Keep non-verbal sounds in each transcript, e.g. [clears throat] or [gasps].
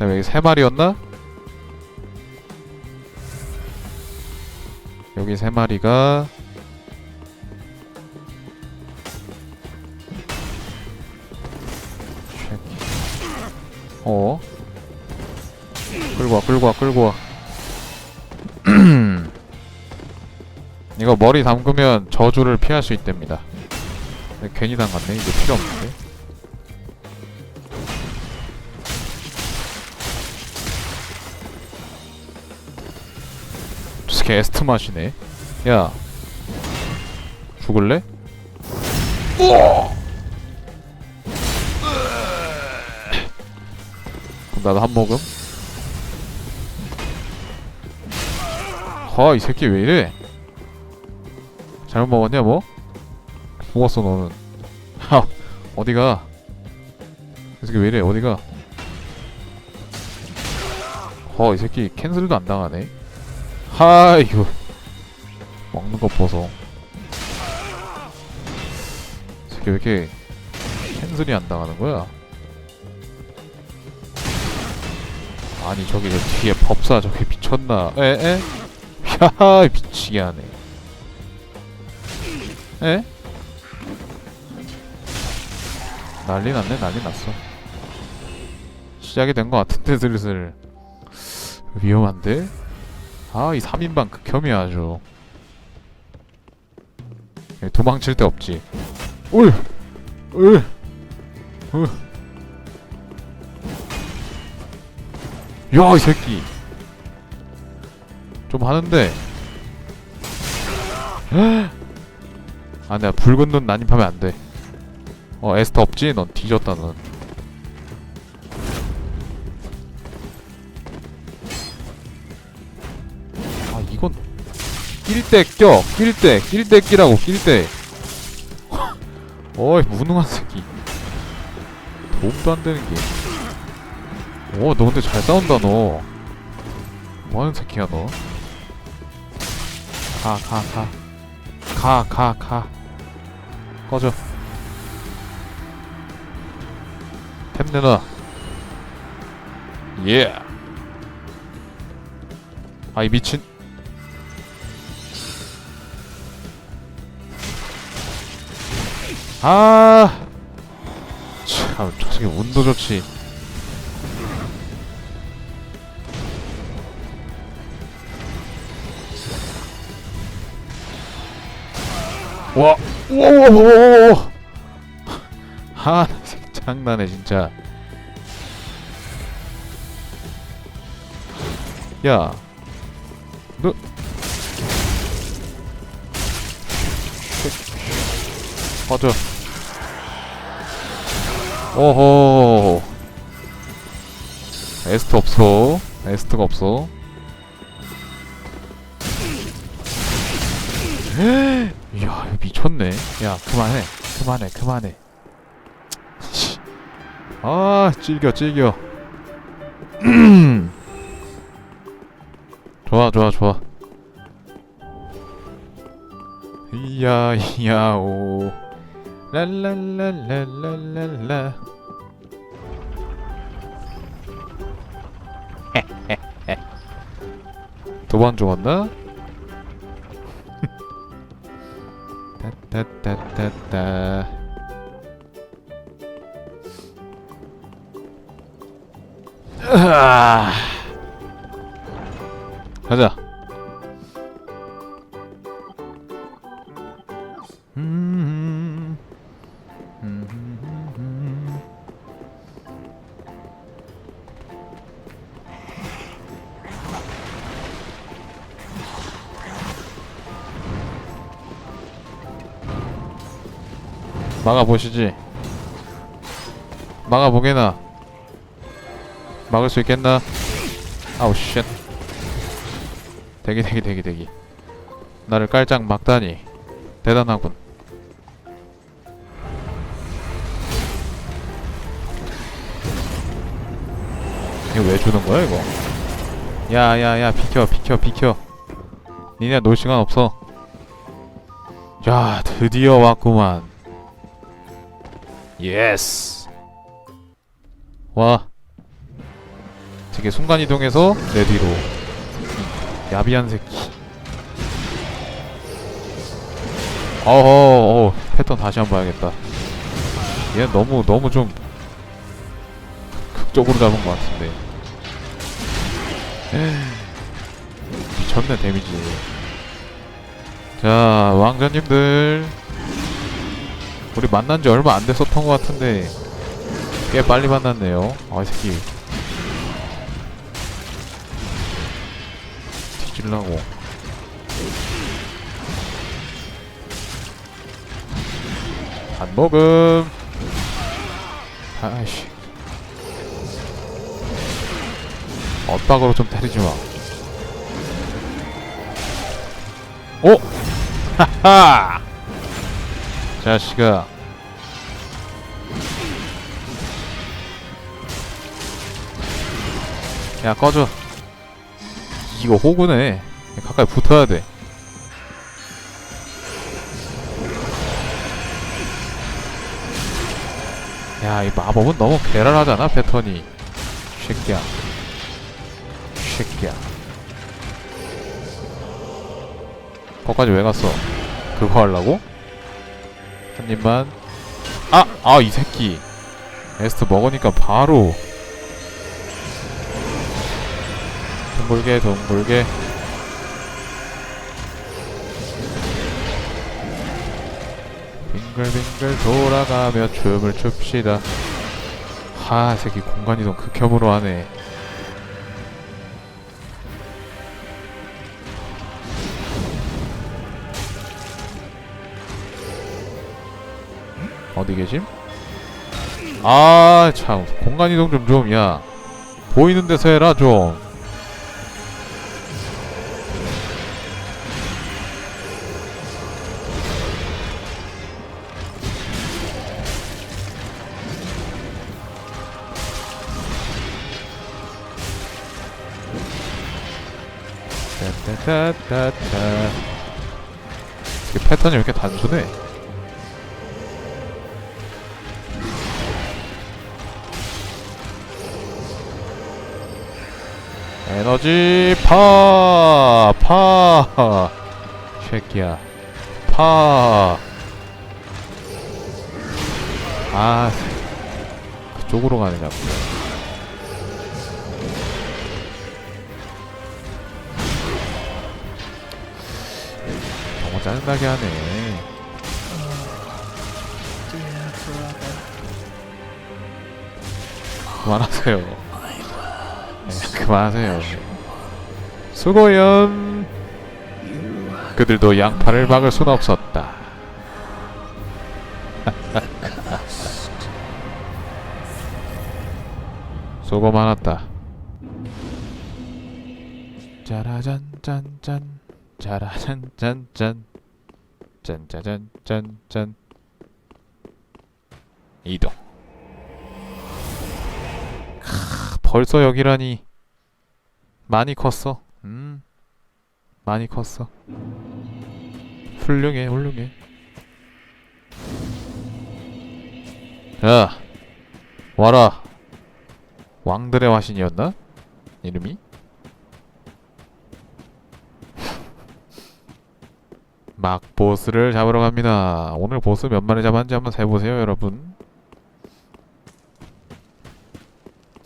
그다음에 여기 세 마리였나? 여기 세 마리가 어? 끌고 와, 끌고 와, 끌고 와. [clears throat] 이거 머리 담그면 저주를 피할 수 있답니다. 괜히 담갔네. 이거 필요 없는데. 에스트 맛이네. 야. 죽을래? 그럼 나도 한 모금. 허, 이 새끼 왜 이래? 잘못 먹었냐, 뭐? 먹었어, 너는. 하, 어디가? 이 새끼 왜 이래, 어디가? 허, 이 새끼 캔슬도 안 당하네. 하, 이거. 먹는 거 보소. 이 새끼 왜 이렇게 캔슬이 안 당하는 거야? 아니 저기 저 뒤에 법사 저기 미쳤나? 에? 에? 야 미치게 하네. 에? 난리 났네 난리 났어. 시작이 된 것 같은데 슬슬 위험한데? 아 이 3인방 극혐이야 아주. 예, 도망칠 데 없지. 울! 울! 울! 야, 이 새끼. 좀 하는데. 아, 내가 붉은 눈 난입하면 안 돼. 어, 에스터 없지? 넌 뒤졌다, 넌. 이건 낄때 껴. 낄 때. 낄때 끼라고. 낄 때. [laughs] 어이, 무능한 새끼. 도움도 안 되는 게. 오, 너 근데 잘 싸운다, 너. 뭐하는 새끼야, 너? 가, 가, 가. 가, 가, 가. 꺼져. 템 내놔. 예. 아이, 미친. 아. 참, 저 새끼 운도 좋지. 와, 우와우와우와 아, 장난해 진짜. 야, 너, 꺼져. 오호. 에스트 없어. 에스트가 없어. 이야 미쳤네 야 그만해 그만해 그만해 씨. 아 찔겨 찔겨 [clears throat] 좋아 좋아 좋아 이야 이야 오 랄랄랄랄랄랄라 두번 죽었나? 따따따따따 으아. [laughs] 가자 막아보시지. 막아보게나. 막을 수 있겠나? 아우 쉣. 대기 대기 대기 대기. 나를 깔짝 막다니. 대단하군. 이거 왜 주는 거야 이거? 야야야 비켜 비켜 비켜. 니네 놀 시간 없어. 야 드디어 왔구만 예스 와. 되게 순간이동해서 내 뒤로. 야비한 새끼. 어허 어 패턴 다시 한 번 봐야겠다. 얘 너무 너무 좀 극적으로 잡은 것 같은데. 미쳤네 데미지. 자 왕자님들 우리 만난 지 얼마 안 됐었던 것 같은데 꽤 빨리 만났네요. 아이 새끼. 뒤질라고. 안 먹음. 아이씨. 엇박으로 좀 때리지 마. 오! 하하! 자식아 야 꺼져 이거 호구네 가까이 붙어야 돼 야, 이 마법은 너무 괴랄하잖아, 패턴이. 새끼야. 새끼야. 거기까지 왜 갔어? 그거 하려고? 한 입만. 아! 아, 이 새끼. 에스트 먹으니까 바로. 둥글게, 둥글게. 빙글빙글 돌아가며 춤을 춥시다. 하, 이 새끼 공간이동 극혐으로 하네. 어디 계심? 아, 참. 공간 이동 좀 좀, 야. 보이는 데서 해라, 좀. 따따따따따. 이게 패턴이 왜 이렇게 단순해? 에너지 파! 파! 새끼야. 파! 아, 그쪽으로 자꾸. 너무 짜증나게 하네. 그만하세요. 네, 그만하세요. 수고연. 그들도 양파를 막을 순 없었다. [laughs] 수고 많았다. 짜라잔 짠짠 짜라잔 짠짠 짠짜잔 짠짠 이동 크, 벌써 여기라니 많이 컸어 음 많이 컸어 훌륭해 훌륭해 자 와라 왕들의 화신이었나? 이름이? [laughs] 막 보스를 잡으러 갑니다. 오늘 보스 몇 마리 잡았는지 한번 세보세요, 여러분.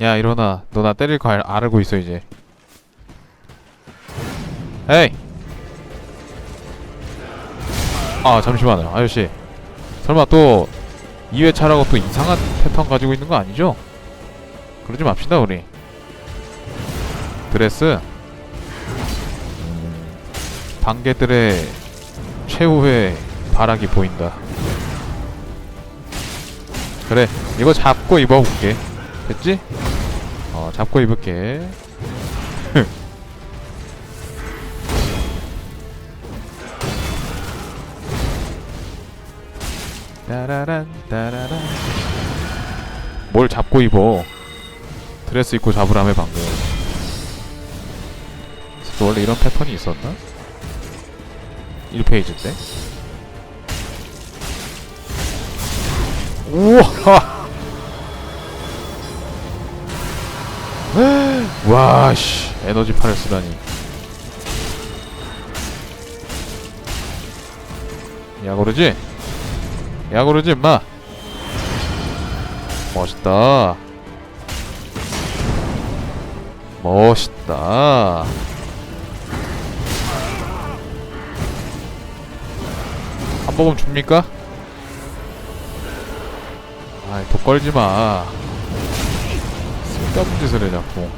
야, 일어나. 너 나 때릴 거 알, 알고 있어, 이제. 에이! 아, 잠시만요. 아저씨. 설마 또 2회차라고 또 이상한 패턴 가지고 있는 거 아니죠? 그러지 맙시다, 우리. 드레스. 음, 반개들의 최후의 바락이 보인다. 그래, 이거 잡고 입어볼게. 됐지? 어, 잡고 입을게. [laughs] 따라란 따라란. 뭘 잡고 입어? 드레스 입고 잡으라며 방금. 너 원래 이런 패턴이 있었나? 1페이지 때 우와! [laughs] 와 씨. 에너지 팔을 쓰다니. 야구르지? 야구르지 임마. 멋있다. 멋있다. 한 모금 줍니까? 아이 독 걸지마. 쓸데없는 짓을 해 자꾸.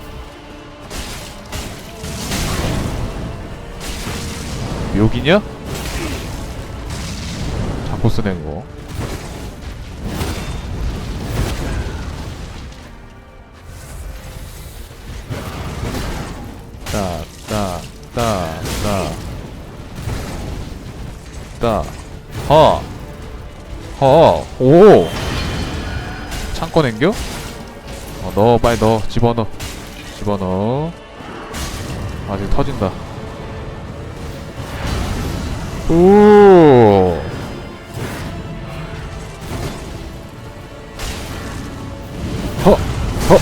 묘기냐? 자꾸 쓰는 거 따. 허. 허. 오. 창고 냉겨? 어, 넣어, 빨리 넣어. 집어넣어. 집어넣어. 아직 터진다. 오. 허. 허.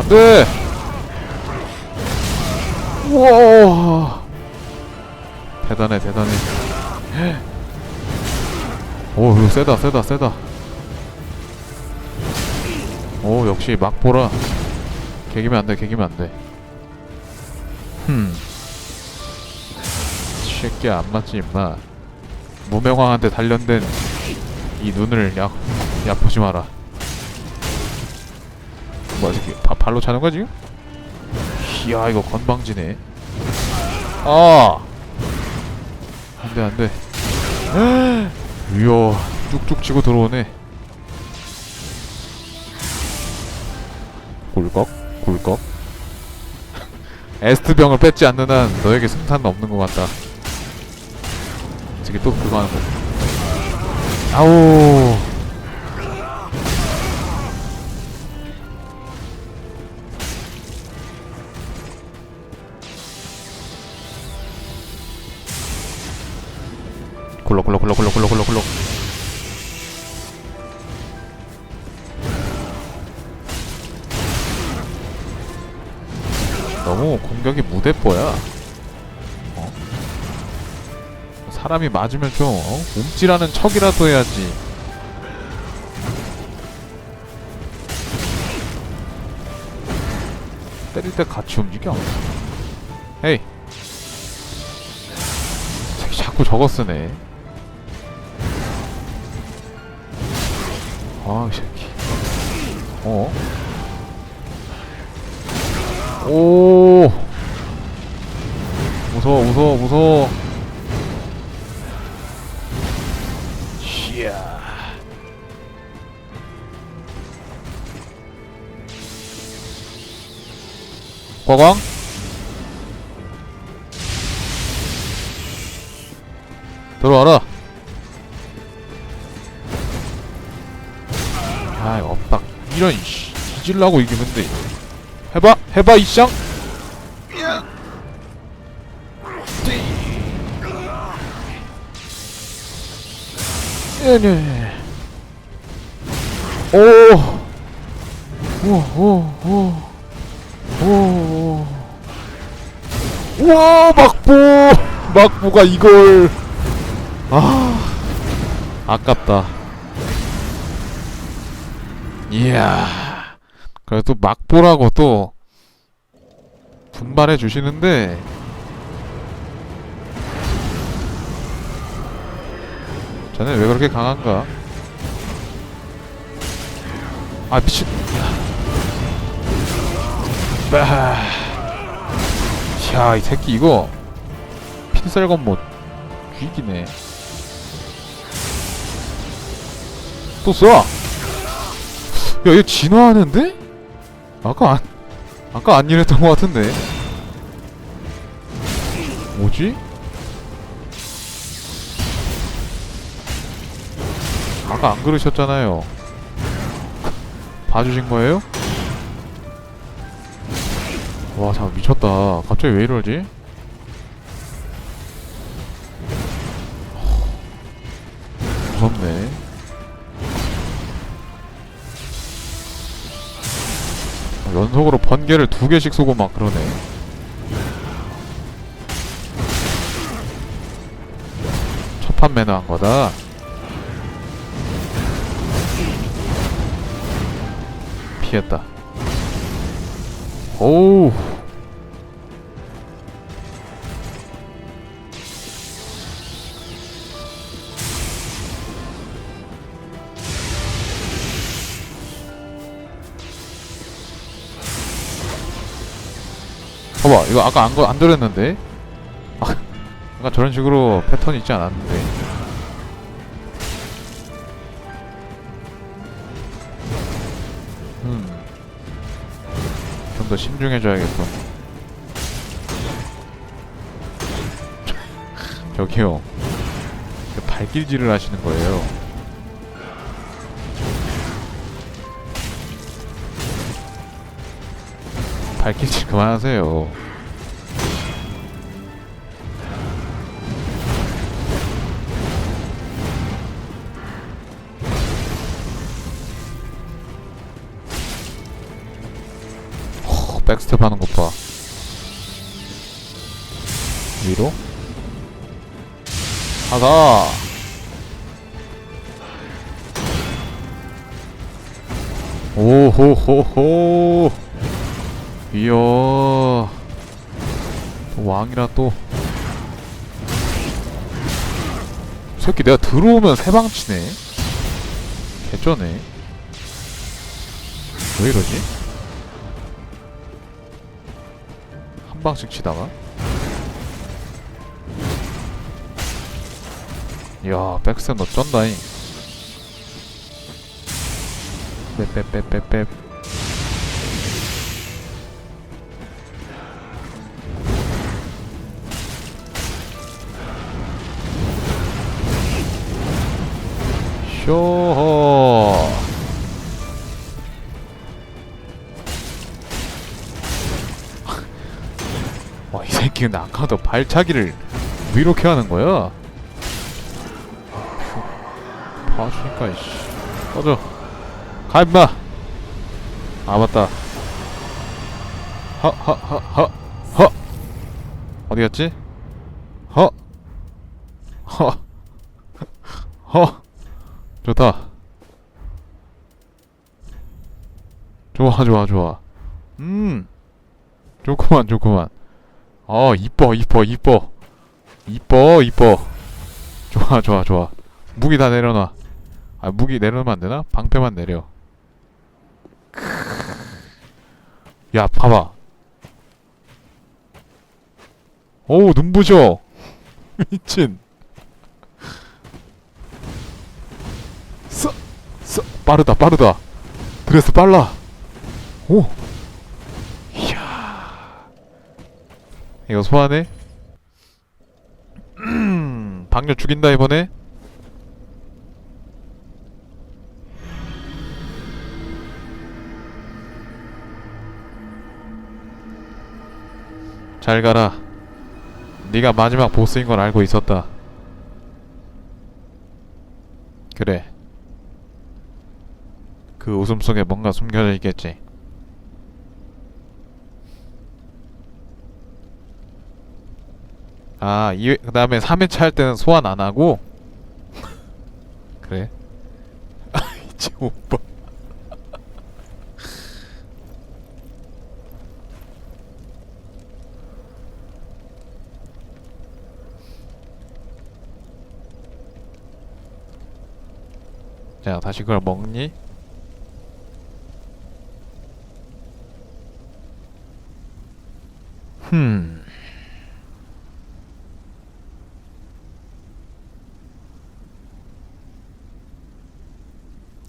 안 돼! 오 이거 세다 세다 세다. 오 역시 막 보라. 개기면 안돼 개기면 안돼. 흠. 새끼야 안 맞지 임마. 무명왕한테 단련된 이 눈을 약 얕보지 마라. 뭐야 새끼. 바, 발로 차는 거야 지금? 이야 이거 건방지네. 아! 안돼 안돼 이야 쭉쭉 치고 들어오네. 꿀꺽? 꿀꺽? [laughs] 에스트병을 뺏지 않는 한 너에게 승산은 없는 것 같다. 저기 또 그거 하는 거. 아우 굴럭 굴럭 굴럭 굴럭 굴럭 굴럭 굴럭 너무 공격이 무대뽀야. 어? 사람이 맞으면 좀 어? 움찔하는 척이라도 해야지. 때릴 때 같이 움직여. 에이. 자꾸 저거 쓰네 아, 이 새끼. 어? 오. 무서워, 무서워, 무서워. 이야. 과광? 아 없다 이런 씨. 뒤질라고 이기면 돼 해봐 해봐 이쌍. 네네 오오오오오. 우와 막부. 막부가 이걸. 아 아깝다 이야. 그래도 막보라고 또 분발해 주시는데. 쟤는 왜 그렇게 강한가? 아 미친. 야이 새끼 이거 핀셀건 뭐 쥐기네. 또 쏴! 야, 얘 진화하는데? 아까 안, 아까 안 이랬던 것 같은데. 뭐지? 아까 안 그러셨잖아요. 봐주신 거예요? 와, 잠깐 미쳤다. 갑자기 왜 이러지? 연속으로 번개를 두 개씩 쏘고 막 그러네. 첫 판 매너한 거다. 피했다. 오우. 봐봐 이거 아까 안, 거- 안 들었는데? 아, 아까 저런 식으로 패턴 있지 않았는데. 음 좀 더 신중해져야겠어. [laughs] 저기요. 그 발길질을 하시는 거예요 발길질 그만하세요 호, 백스텝 하는 것 봐. 위로? 하다! 오호호호! 이야. 또 왕이라 또. 이 새끼 내가 들어오면 세 방 치네. 개쩌네. 왜 이러지? 한 방씩 치다가 이야 백스텝 너 쩐다잉 빼빼빼빼빼 쇼 [laughs] 와, 이 새끼는 아까도 발차기를 왜 이렇게 하는 거야? 봐주니까, 이씨. 꺼져. 가, 임마! 아, 맞다. 허, 허, 허, 허, 허! 어디 갔지? 허! 허! [laughs] 허! 좋다. 좋아, 좋아, 좋아. 음! 좋구만, 좋구만. 어 이뻐 이뻐 이뻐 이뻐 이뻐 좋아 좋아 좋아 무기 다 내려놔 아 무기 내려놓으면 안 되나? 방패만 내려. 야 봐봐 어우 눈부셔 [laughs] 미친 빠르다 빠르다 드레스 빨라 오 이야 이거 소환해? 음, 방녀 죽인다 이번에? 잘 가라. 네가 마지막 보스인 걸 알고 있었다. 그래. 그 웃음 속에 뭔가 숨겨져 있겠지. 아, 이, 그 다음에 3회차 할 때는 소환 안 하고? [laughs] 그래. [laughs] 아, 이제 오빠. [laughs] 자, 다시 그걸 먹니? 흠.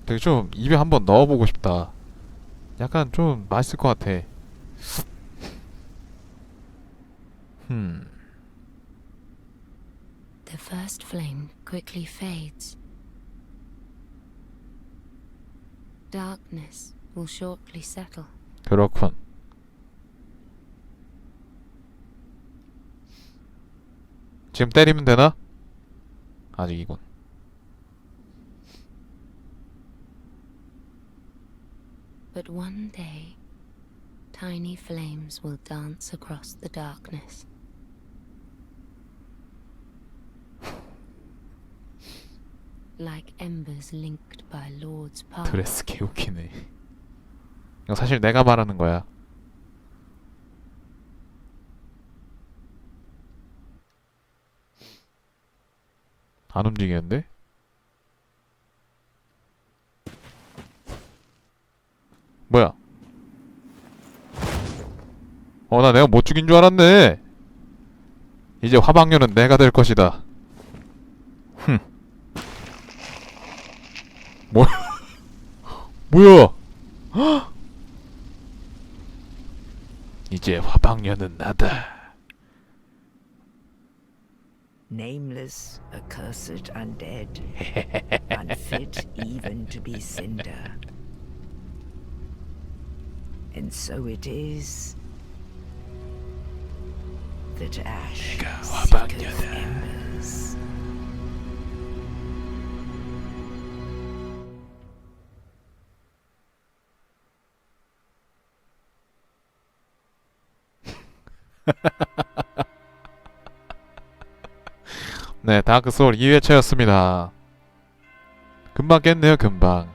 되게 좀 입에 한번 넣어보고 싶다. 약간 좀 맛있을 것 같아. 음, The first flame quickly fades. Darkness will shortly settle. 그렇군. 지금 때리면 되나? 아직이군. But one day, Tiny flames will dance across the darkness. Like embers linked by Lord's path. 드레스 개웃기네. 이거 사실 내가 말하는 거야. 안 움직이는데? 뭐야? 어, 나 내가 못 죽인 줄 알았네. 이제 화방녀는 내가 될 것이다. 흠. [laughs] 뭐야? 뭐야? [gasps] 헉! 이제 화방녀는 나다. nameless, accursed undead, [laughs] unfit even to be cinder. And so it is that ash seeketh embers. [laughs] 네, 다크 소울 2회차였습니다. 금방 깼네요, 금방.